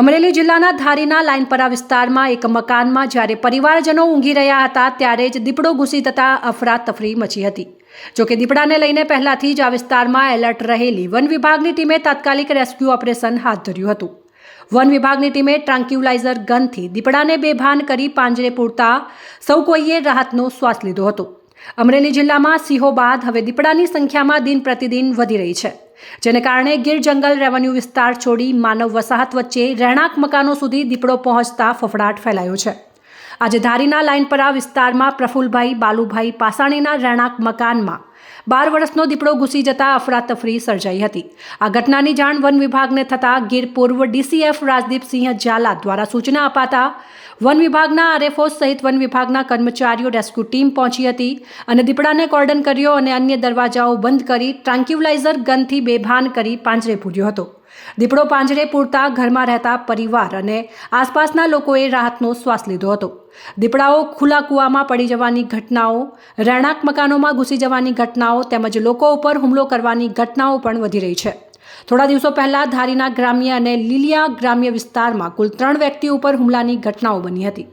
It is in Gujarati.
અમરેલી જિલ્લાના ધારીના લાઇનપરા વિસ્તારમાં એક મકાનમાં જ્યારે પરિવારજનો ઊંઘી રહ્યા હતા, ત્યારે જ દીપડો ઘૂસી જતા અફરાતફરી મચી હતી. જોકે દીપડાને લઈને પહેલાથી જ આ વિસ્તારમાં એલર્ટ રહેલી વન વિભાગની ટીમે તાત્કાલિક રેસ્ક્યુ ઓપરેશન હાથ ધર્યું હતું. વન વિભાગની ટીમે ટ્રાન્ક્યુલાઇઝર ગનથી દીપડાને બેભાન કરી પાંજરે પૂરતા સૌ કોઈએ રાહતનો શ્વાસ લીધો હતો. અમરેલી જિલ્લામાં સિંહો બાદ હવે દીપડાની સંખ્યામાં દિન પ્રતિદિન વધી રહી છે. જેને કારણે ગીર જંગલ રેવન્યુ વિસ્તાર છોડી માનવ વસાહત વચ્ચે રહેણાંક મકાનો સુધી દીપડો પહોંચતા ફફડાટ ફેલાયો છે. આજે ધારીના લાઇનપરા વિસ્તારમાં પ્રફુલભાઈ, બાલુભાઈ પાસાણીના રહેણાંક મકાનમાં બાર વર્ષનો દીપડો ઘૂસી જતા અફરાતફરી સર્જાઈ હતી. આ ઘટનાની જાણ વન વિભાગને થતાં ગીર પૂર્વ ડીસીએફ રાજદીપસિંહ ઝાલા દ્વારા સૂચના અપાતા વન વિભાગના આરએફઓ સહિત વન વિભાગના કર્મચારીઓ રેસ્ક્યુ ટીમ પહોંચી હતી અને દીપડાને કોર્ડન કર્યો અને અન્ય દરવાજાઓ બંધ કરી ટ્રાન્ક્યુલાઇઝર ગનથી બેભાન કરી પાંજરે પૂર્યો હતો. દીપડો પાંજરે પૂરતા ઘરમાં રહેતા પરિવાર અને આસપાસના લોકોએ રાહતનો શ્વાસ લીધો હતો. દીપડાઓ ખુલ્લા કૂવામાં પડી જવાની ઘટનાઓ, રહેણાંક મકાનોમાં ઘૂસી જવાની ઘટનાઓ તેમજ લોકો ઉપર હુમલો કરવાની ઘટનાઓ પણ વધી રહી છે. થોડા દિવસો પહેલા ધારીના ગ્રામ્ય અને લીલિયા ગ્રામ્ય વિસ્તારમાં કુલ ત્રણ વ્યક્તિ ઉપર હુમલાની ઘટનાઓ બની હતી.